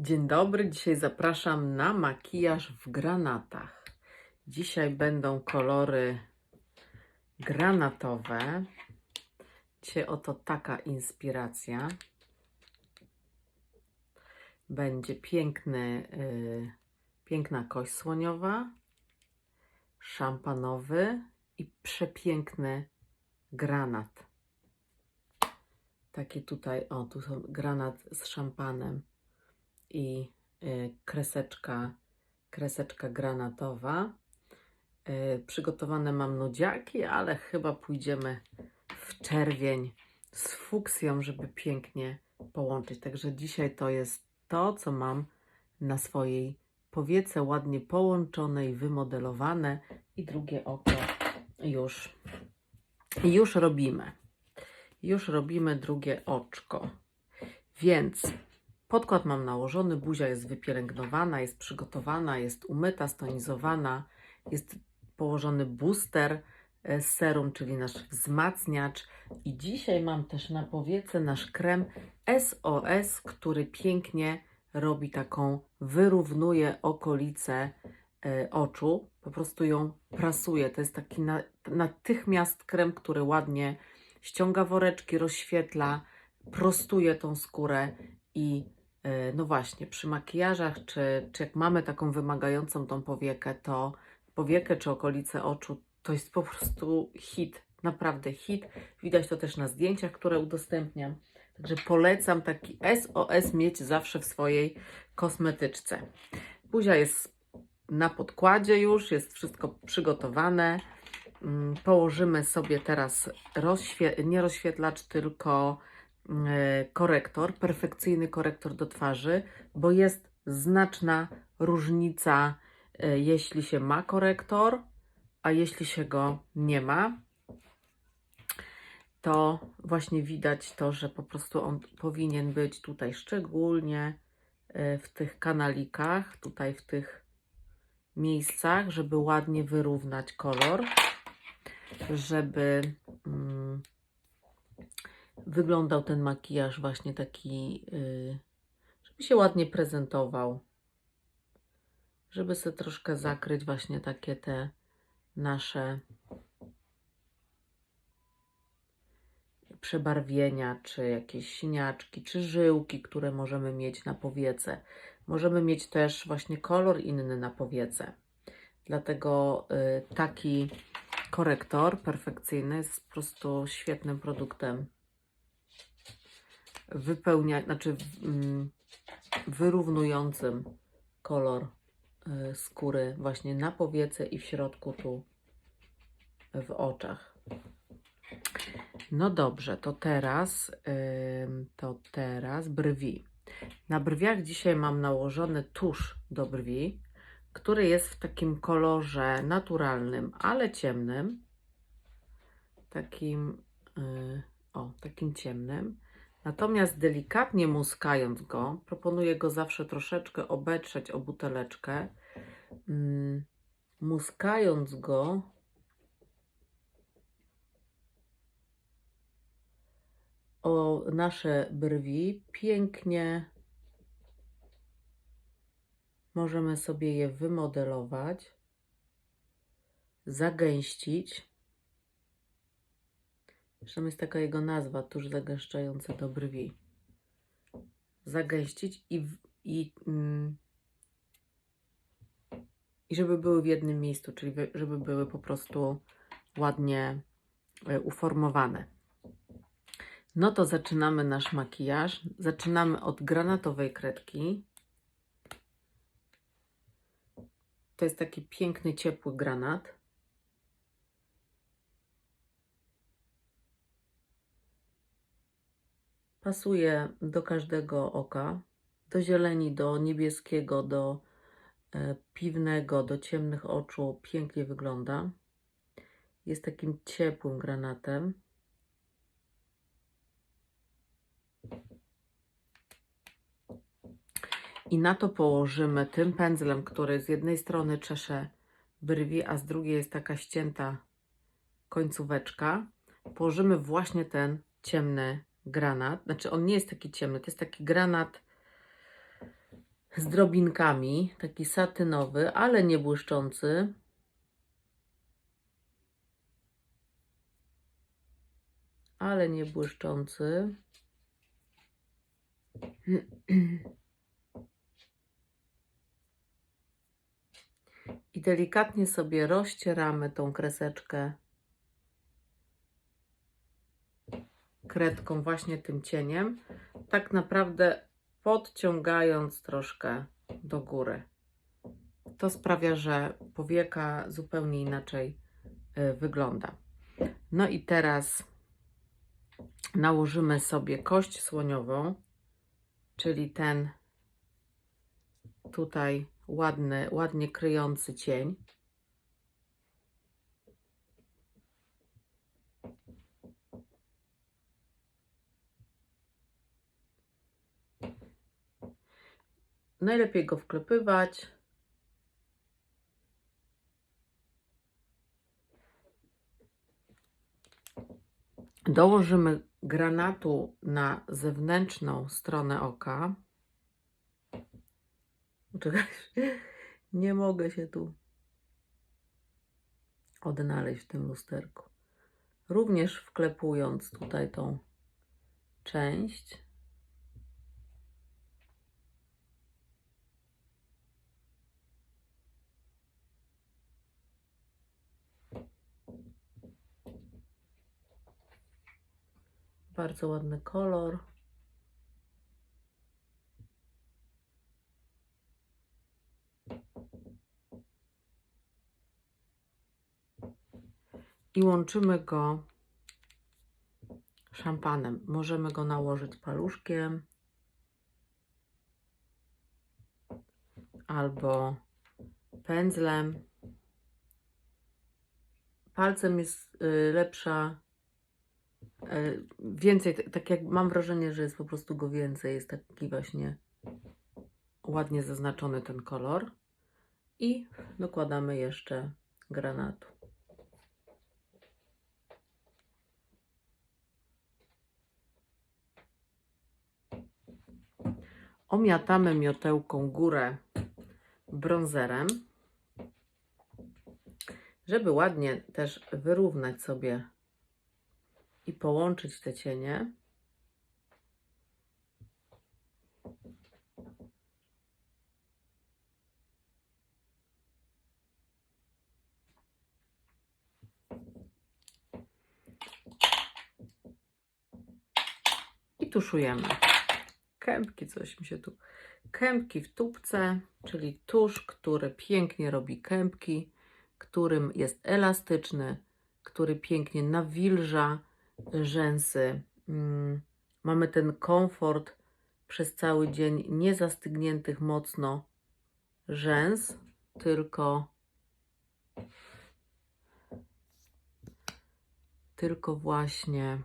Dzień dobry, dzisiaj zapraszam na makijaż w granatach. Dzisiaj będą kolory granatowe. Dzisiaj oto taka inspiracja. Będzie piękny, yy, piękna kość słoniowa, szampanowy i przepiękny granat. Taki tutaj, o tu są granat z szampanem i y, kreseczka, kreseczka granatowa. Y, Przygotowane mam nudziaki, ale chyba pójdziemy w czerwień z fuksją, żeby pięknie połączyć. Także dzisiaj to jest to, co mam na swojej powiece ładnie połączone i wymodelowane i drugie oko już, już robimy. Już robimy drugie oczko. Więc Podkład mam nałożony, buzia jest wypielęgnowana, jest przygotowana, jest umyta, stonizowana, jest położony booster e, z serum, czyli nasz wzmacniacz. I dzisiaj mam też na powiece nasz krem SOS, który pięknie robi taką, wyrównuje okolice e, oczu, po prostu ją prasuje. To jest taki na, natychmiast krem, który ładnie ściąga woreczki, rozświetla, prostuje tą skórę i e, no właśnie, przy makijażach, czy, czy jak mamy taką wymagającą tą powiekę, to powiekę czy okolice oczu, to jest po prostu hit, naprawdę hit. Widać to też na zdjęciach, które udostępniam. Także polecam taki SOS mieć zawsze w swojej kosmetyczce. Buzia jest na podkładzie już, jest wszystko przygotowane. Mm, Położymy sobie teraz rozświe- nie rozświetlacz, tylko e, korektor, perfekcyjny korektor do twarzy, bo jest znaczna różnica, e, jeśli się ma korektor, a jeśli się go nie ma, to właśnie widać to, że po prostu on powinien być tutaj szczególnie e, w tych kanalikach, tutaj w tych miejscach, żeby ładnie wyrównać kolor, żeby mm, wyglądał ten makijaż właśnie taki, y, żeby się ładnie prezentował, żeby sobie troszkę zakryć właśnie takie te nasze przebarwienia, czy jakieś siniaczki, czy żyłki, które możemy mieć na powiece. Możemy mieć też właśnie kolor inny na powiece. Dlatego y, taki korektor perfekcyjny jest po prostu świetnym produktem wypełnia, znaczy mm, wyrównującym kolor y, skóry właśnie na powiece i w środku tu w oczach. No dobrze, to teraz to teraz brwi. Na brwiach dzisiaj mam nałożony tusz do brwi, który jest w takim kolorze naturalnym, ale ciemnym. Takim y, o, takim ciemnym. Natomiast delikatnie muskając go, proponuję go zawsze troszeczkę obetrzeć o buteleczkę. Mm, muskając go, o nasze brwi, pięknie możemy sobie je wymodelować, zagęścić. Zresztą jest taka jego nazwa, tuż zagęszczający do brwi. Zagęścić i, i, mm, i żeby były w jednym miejscu, czyli żeby były po prostu ładnie e, uformowane. No to zaczynamy nasz makijaż. Zaczynamy od granatowej kredki. To jest taki piękny, ciepły granat. Pasuje do każdego oka, do zieleni, do niebieskiego, do e, piwnego, do ciemnych oczu. Pięknie wygląda. Jest takim ciepłym granatem. I na to położymy tym pędzlem, który z jednej strony czesze brwi, a z drugiej jest taka ścięta końcóweczka. Położymy właśnie ten ciemny granat. Znaczy, on nie jest taki ciemny, to jest taki granat z drobinkami, taki satynowy, ale nie błyszczący. Ale nie błyszczący. I delikatnie sobie rozcieramy tą kreseczkę kredką, właśnie tym cieniem, tak naprawdę podciągając troszkę do góry. To sprawia, że powieka zupełnie inaczej y, wygląda. No i teraz nałożymy sobie kość słoniową, czyli ten tutaj ładny, ładnie kryjący cień. Najlepiej go wklepywać. Dołożymy granatu na zewnętrzną stronę oka. Czekaj, nie mogę się tu odnaleźć w tym lusterku. Również wklepując tutaj tą część. Bardzo ładny kolor. I łączymy go szampanem. Możemy go nałożyć paluszkiem albo pędzlem. Palcem jest y, lepsza Więcej, t- tak jak mam wrażenie, że jest po prostu go więcej, jest taki właśnie ładnie zaznaczony ten kolor. I dokładamy jeszcze granatu. Omiatamy miotełką górę brązerem, żeby ładnie też wyrównać sobie i połączyć te cienie. I tuszujemy. Kępki, coś mi się tu. Kępki w tubce, czyli tusz, który pięknie robi kępki, którym jest elastyczny, który pięknie nawilża rzęsy. Mm, Mamy ten komfort przez cały dzień niezastygniętych mocno rzęs, tylko tylko właśnie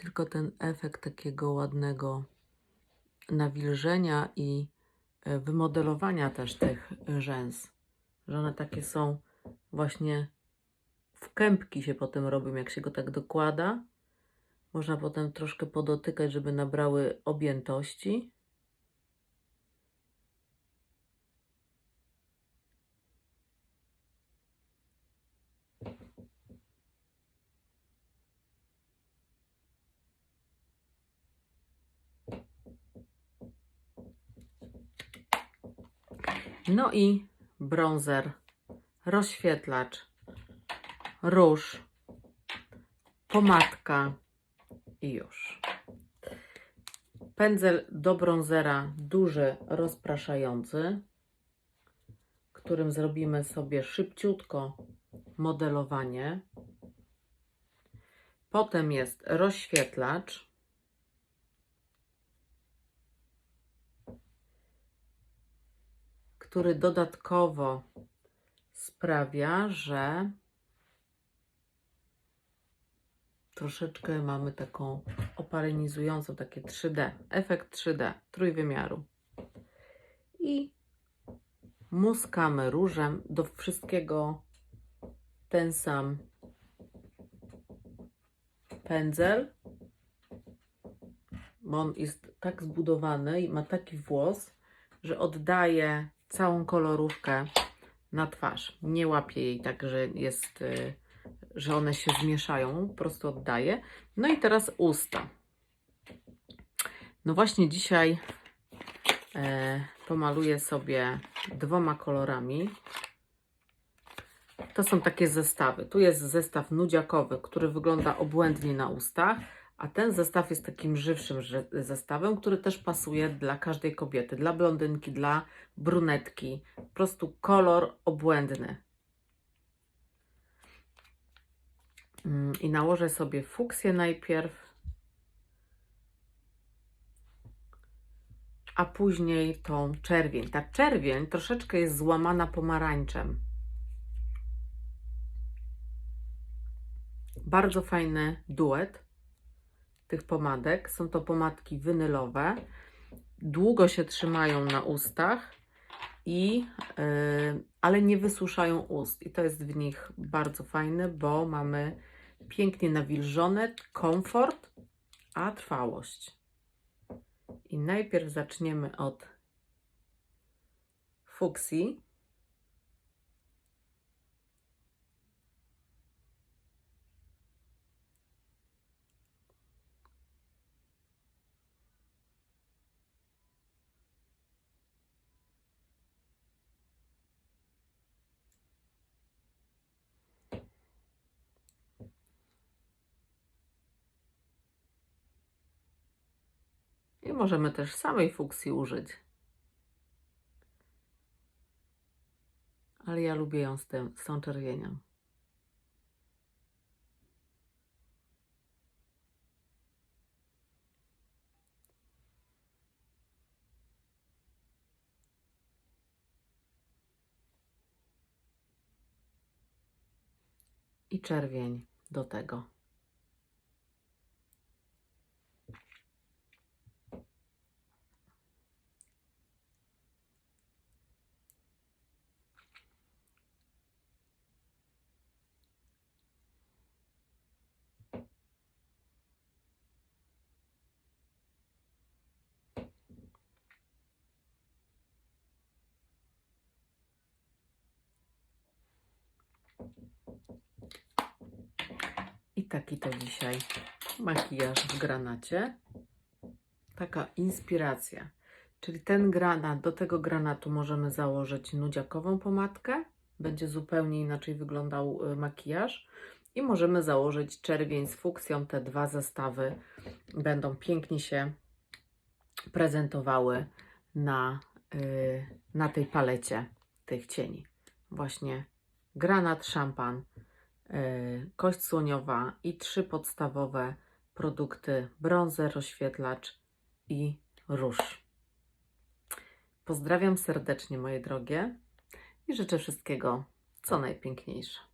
tylko ten efekt takiego ładnego nawilżenia i e, wymodelowania też tych rzęs, że one takie są właśnie w kępki się potem robią, jak się go tak dokłada. Można potem troszkę podotykać, żeby nabrały objętości. No i bronzer, rozświetlacz, róż, pomadka i już. Pędzel do bronzera duży, rozpraszający, którym zrobimy sobie szybciutko modelowanie. Potem jest rozświetlacz. Który dodatkowo sprawia, że troszeczkę mamy taką opalenizującą, takie 3D, efekt 3D, trójwymiaru. I muskamy różem do wszystkiego ten sam pędzel, bo on jest tak zbudowany i ma taki włos, że oddaje całą kolorówkę na twarz. Nie łapie jej tak, że jest, y, że one się zmieszają, po prostu oddaje. No i teraz usta. No właśnie dzisiaj e, pomaluję sobie dwoma kolorami. To są takie zestawy. Tu jest zestaw nudziakowy, który wygląda obłędnie na ustach, a ten zestaw jest takim żywszym zestawem, który też pasuje dla każdej kobiety, dla blondynki, dla brunetki. Po prostu kolor obłędny. Mm, I nałożę sobie fuksję najpierw, a później tą czerwień. Ta czerwień troszeczkę jest złamana pomarańczem. Bardzo fajny duet tych pomadek. Są to pomadki winylowe. Długo się trzymają na ustach, i, yy, ale nie wysuszają ust. I to jest w nich bardzo fajne, bo mamy pięknie nawilżone, komfort, a trwałość. I najpierw zaczniemy od fuksji. Możemy też samej fuksji użyć. Ale ja lubię ją z, tym, z tą czerwienią. I czerwień do tego. I taki to dzisiaj makijaż w granacie. Taka inspiracja. Czyli ten granat, do tego granatu możemy założyć nudziakową pomadkę. Będzie zupełnie inaczej wyglądał y, makijaż. I możemy założyć czerwień z fuksją. Te dwa zestawy będą pięknie się prezentowały na, y, na tej palecie tych cieni. Właśnie granat, szampan, y, kość słoniowa i trzy podstawowe produkty: bronzer, rozświetlacz i róż. Pozdrawiam serdecznie, moje drogie, i życzę wszystkiego co najpiękniejsze.